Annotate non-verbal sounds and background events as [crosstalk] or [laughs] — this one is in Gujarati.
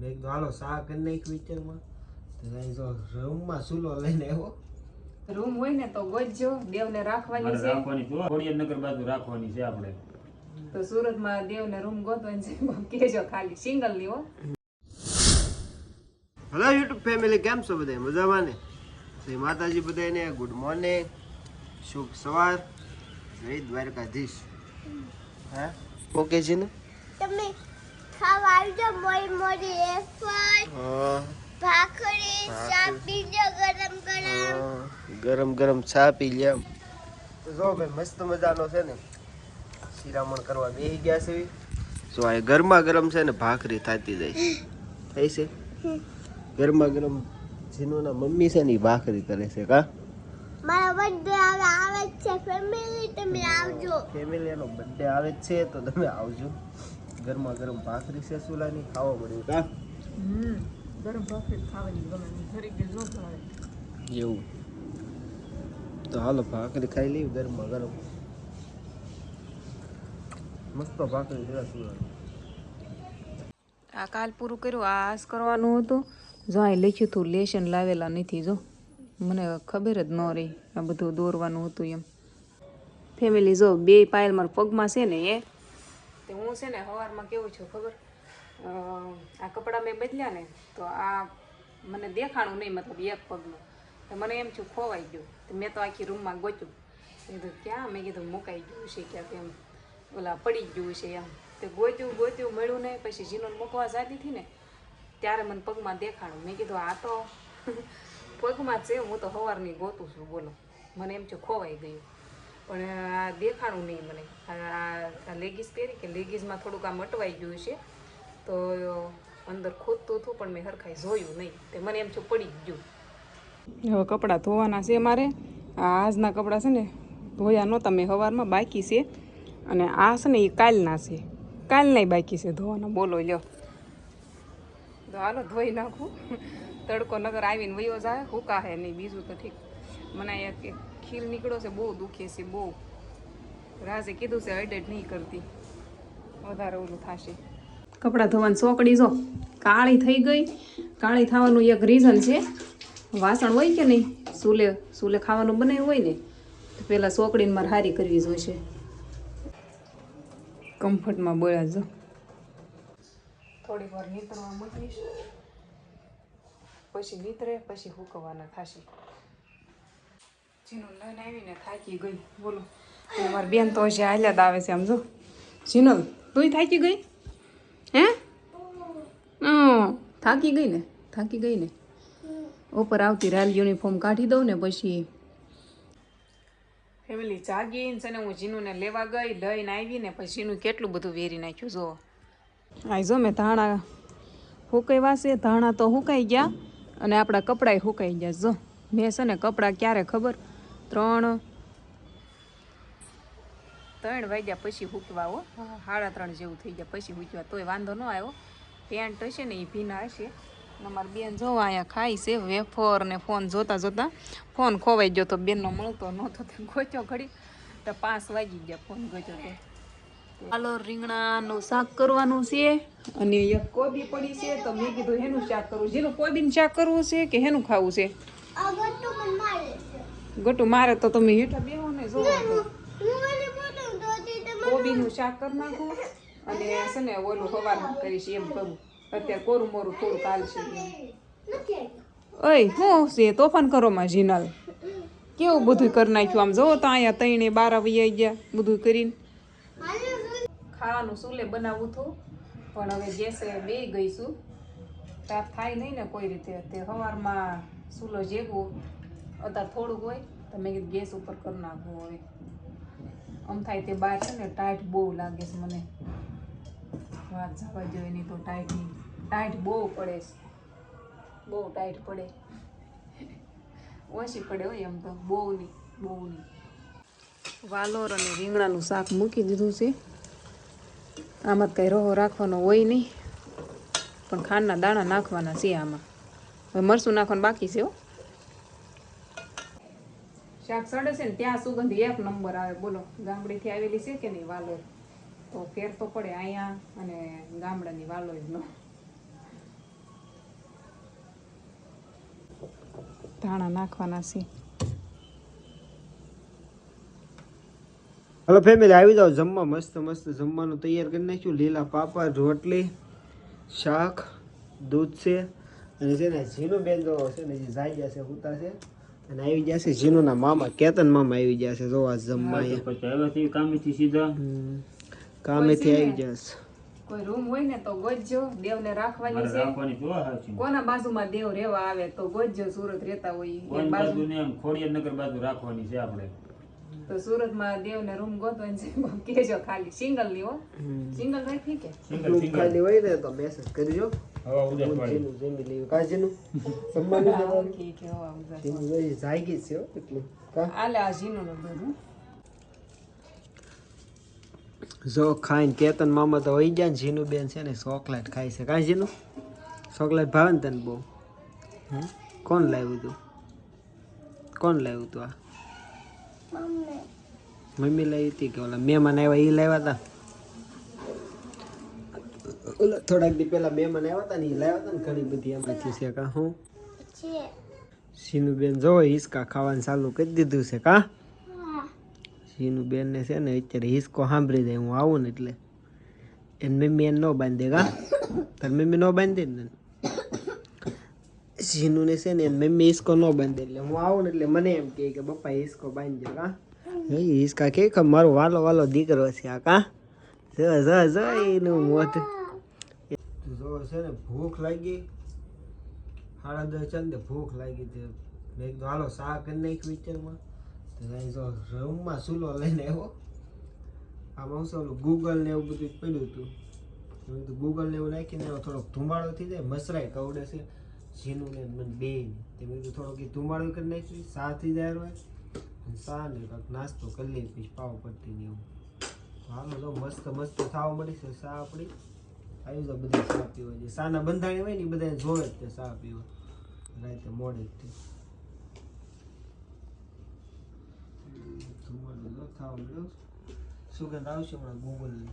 મેં કીધું હાલો શાક કરી નાખ વિચારમાં? તો રૂમમાં સુલો લઈને આવ્યો. રૂમ હોય ને તો ગોજો દેવને રાખવાની છે. રાખવાની તો ખોડિયાનગર બાજુ રાખવાની છે આપણે. તો સુરતમાં દેવને રૂમ ગોતવાની છે. [laughs] કેજો ખાલી સિંગલની હો. હેલો યુટ્યુબ ફેમિલી કેમ છો બધા મજામાં ને? શ્રી માતાજી બધાને ગુડ મોર્નિંગ શુભ સવાર. જય દ્વારકાધીશ. હા? ઓકે છે ને? તમે ખાવા આવજો મોઈ મોરી એફર ભાખરી ચા પીજો ગરમ ગરમ. ગરમ ગરમ ચા પી લે તો જો ભાઈ મસ્ત મજાનો છે ને. શિરામણ કરવા બેહી ગયા છે. જો આ ગરમા ગરમ છે ને ભાખરી થતી જાય થઈ છે? ગરમા ગરમ જીનુના મમ્મી છે ને એ ભાખરી કરે છે કા? મારા બર્થડે આવે આવે જ છે ફેમિલી તમે આવજો. ફેમિલીનો બર્થડે આવે જ છે તો તમે આવજો. ગરમા ગરમ ભાખરી છે સુલાની ખાવા પડે કા ગરમ ભાખરી ખાવાની ગમે ઘરે ગઈ ન ભાવે એવું. તો હાલો ભાખરી ખાઈ લઈ ગરમા ગરમ. મસ્ત ભાખરી છે સુલાની. આ કાલ પૂરું કર્યું આ આસ કરવાનું હતું. જો અહીં લખ્યું હતું લેશન લાવેલા નથી જો. મને ખબર જ ન રહી આ બધું દોરવાનું હતું એમ. ફેમિલી જો બે પાયલ મારા પગમાં છે ને એ તે હું છે ને સવારમાં કેવું છું ખબર? આ કપડાં મેં બદલ્યા ને તો આ મને દેખાણું નહીં, મતલબ એક પગનું. તો મને એમ છું ખોવાઈ ગયું. તો મેં તો આખી રૂમમાં ગોચ્યું કીધું, ક્યાં? મેં કીધું, મુકાઈ ગયું છે ક્યાંક એમ. ઓલા પડી ગયું છે એમ. તે ગોત્યું ગોત્યું, મળ્યું નહીં. પછી જીનોને મૂકવા જતી હતી ને, ત્યારે મને પગમાં દેખાણું. મેં કીધું, આ તો [laughs] પગમાં છે, હું તો સવારની ગોતું છું. બોલો. મને એમ છે ખોવાઈ ગયું. પણ આ દેખાણું નહીં મને. આ લેગીસ પહેરી કે લેગીસમાં થોડુંક આમ અટવાઈ ગયું છે. તો અંદર ખોદતું હતું પણ મેં હરખાઈ જોયું નહીં. તે મને એમ છું પડી ગયું. હવે કપડાં ધોવાના છે મારે આજના કપડાં છે ને ધોયા નહોતા. મેં સવારમાં બાકી છે. અને આ છે ને એ કાલના છે. કાલના બાકી છે. ધોવાના બોલો લ્યો. તો હાલો ધોઈ નાખું. તડકો નગર આવીને વયો જાય. હુકા હે નહીં. બીજું તો ઠીક. મને અહીંયા કે ખીર નીકળ્યો છે બહુ દુખે છે બહુ. રાજે કીધું છે અડેડ નહીં કરતી. વધારે ઓલું થશે. કપડાં ધોવાની સોકડી જો. કાળી થઈ ગઈ. કાળી થવાનું એક રીઝન છે. વાસણ હોય કે નહીં? સૂલે સૂલે ખાવાનું બનાવ્યું હોય ને તો પહેલાં સોકડીને મારે હારી કરવી જોઈશે. કમ્ફર્ટમાં બોલ્યા જો. થોડીક વાર નીતરવા મૂકીશ પછી નીતરે પછી હુકવાના થશે. જીનું લઈને આવીને થાકી ગઈ. બોલો. મારી બેન તો હજી હાલ્યા આવે છે, આમ જો. જીનલ તું થાકી ગઈ? હે? થાકી ગઈ થાકી ગઈ ઉપર આવતી રાલ યુનિફોર્મ કાઢી દઉં ને પછી ફેમિલી જાગીને છે ને હું જીનુને લેવા ગઈ, લઈને આવીને પછી જીનું કેટલું બધું વેરી નાખ્યું જો આ જો મેં ધાણા હુકાવ્યા છે, ધાણા તો હુકાઈ ગયા અને આપણા કપડાય હુકાઈ ગયા, જો. મેં છે ને કપડાં ક્યારે ખબર? ત્રણ. ત્રણ વાગ્યા પછી હૂકવા હો. સાડા ત્રણ જેવું થઈ ગયા પછી હૂકવા. તોય વાંધો ન આવ્યો. પેન્ટ હશે ને એ ભીના હશે. અમારે બેન જોવા અહીંયા ખાઈ છે, વેફર ને ફોન જોતા જોતા. ફોન ખોવાઈ ગયો તો બેનનો મળતો નહોતો તો ગોચ્યો ઘડી. તો પાંચ વાગી ગયા ફોન ગોચ્યો તો. હાલો, રીંગણાનું શાક કરવાનું છે. અને એક કોબી પડી છે, તો મેં કીધું, હેનું શાક કરવું જેનું કોબીનું શાક કરવું છે કે હેનું ખાવું છે? ગટુ મારે તો તમે હેઠા બેહો ને જો કોબીનું શાક કરી નાખું અને છે ને ઓલું સવારમાં કરીશ એમ કરું. અત્યારે કોરું મોરું થોડું હાલશે છે ઓય, હું છે? તોફાન કરો માં જીનલ. કેવું બધું કરી નાખ્યું આમ? જોવો તો અહીંયા તઈને બાર આવી ગયા બધું કરીને. ખાવાનું સુલે બનાવવું હતું પણ હવે ગેસે બે ગઈશું તાપ થાય નહીં ને કોઈ રીતે. તે સવારમાં સુલો જેગવો અત્યારે થોડુંક હોય તો મેં કીધું ગેસ ઉપર કરી નાખવું હવે. આમ થાય તે બહાર છે ને ટાઈટ બહુ લાગે છે મને. વાત જવા જોઈએ નહીં તો ટાઈટ નહીં ટાઈટ બહુ પડે બહુ ટાઈટ પડે. ઓછી પડે હોય એમ તો. બહુ નહીં બહુ નહીં વાલોર અને રીંગણાનું શાક મૂકી દીધું છે. આમાં કંઈ રહો રાખવાનો હોય નહીં. પણ ખાંડના દાણા નાખવાના છે આમાં. હવે મરચું નાખવાનું બાકી છે હો. શાક સડે છે ને, ત્યાં સુગંધ એક નંબર આવે. બોલો, ગામડીથી આવેલી છે કે નહીં વાલોર તો ફેર તો પડે અહીંયા અને ગામડાની વાલોરનો ધાણા નાખવાના છે. હલો ફેમિલી આવી જાઓ જમવા. મસ્ત મસ્ત જમવાનું તૈયાર કરી નાખ્યું. લીલા પાપા રોટલી, શાક, દૂધ છે. અને છે ને ઝીનું બેન તો છે ને, જે જાય છે ઉતારશે અને આવી જશે છે ઝીનુના મામા કેતન મામા આવી જશે જો આ જમવા અહીંયા. કામેથી સીધા. કામેથી આવી જશે. કોઈ રૂમ હોય ને તો ગોજજો દેવને રાખવાની છે. કોના બાજુમાં દેવ રેવા આવે તો ગોજજો સુરત રહેતા હોય બાજુ બાજુ. ને એમ ખોડિયાર નગર બાજુ રાખવાની છે આપણે. તો સુરતમાં દેવને રૂમ ગોતવાની છે કેજો ખાલી. સિંગલની હો સિંગલ રાખી કે? Single single. ખાલી હોય ને તો મેસેજ કરજો. જાગી છે એટલું. જો ખાઈને કેતન મામા તો વહી ગયા ને ઝીનું બેન છે ને ચોકલેટ ખાય છે. કાંઈ ઝીનું ચોકલેટ ભાવે ને તને બહુ? કોણ લાવ્યું તું? કોણ લાવ્યું તું આ? મમ્મી. મમ્મી લાવી હતી કે ઓલા મહેમાન આવ્યા એ લાવ્યા હતા થોડાક દી પહેલા મહેમાન આવ્યા હતા ને એ લાવ્યા હતા ને ઘણી બધી એમાંથી છે કા હું? છે. સીનું બેન જો હિસકા ખાવાનું ચાલુ કરી દીધું છે કા? હા. સીનું બેન ને છે ને અત્યારે હિસકો સાંભળી જાય હું આવું ને એટલે. એને મમ્મી એને ન બાંધે કા? તાર મમ્મી ન બાંધે ને સીનું ને છે ને એને મમ્મી હિસકો ન બાંધે એટલે હું આવું ને એટલે મને એમ કહે કે પપ્પા હિસકો બાંધજો કા? હિસકા કે કે મારો વાલો વાલો દીકરો છે આ કા? જો જો જો એનું મોઢ જો છે ને ભૂખ લાગી સાડા દસ ચાલે ભૂખ લાગી તે મેં કીધું, હાલો, શાક કરી નાખ્યું વિચારમાં તો અહીં જો રૂમમાં ચૂલો લઈને આવ્યો. આમાં શું ઓલું ગૂગલ ને એવું બધું પડ્યું હતું. મેં કીધું, ગૂગલ ને એવું નાખીને એનો થોડોક ધુમાડો થઈ જાય, મસરાય કવડે છે ઝીનું ને મને બે તે મેં કીધું, થોડોક એ ધુમાડો કરી નાખ્યું સા થઈ જાય હોય અને સા ને કાંઈક નાસ્તો કરી લઈએ, પછી પાવ પડતી ને એવું. હાલો, જો મસ્ત મસ્ત થાવ મળી છે, સા આપણી. આવી જાવ બધી ચા પીવા જે સાના બંધાણી હોય ને એ બધાને જોવે જ તે ચા પીવા. રાતે મોડે જ તે. સુગંધ આવશે હમણાં ગૂગલની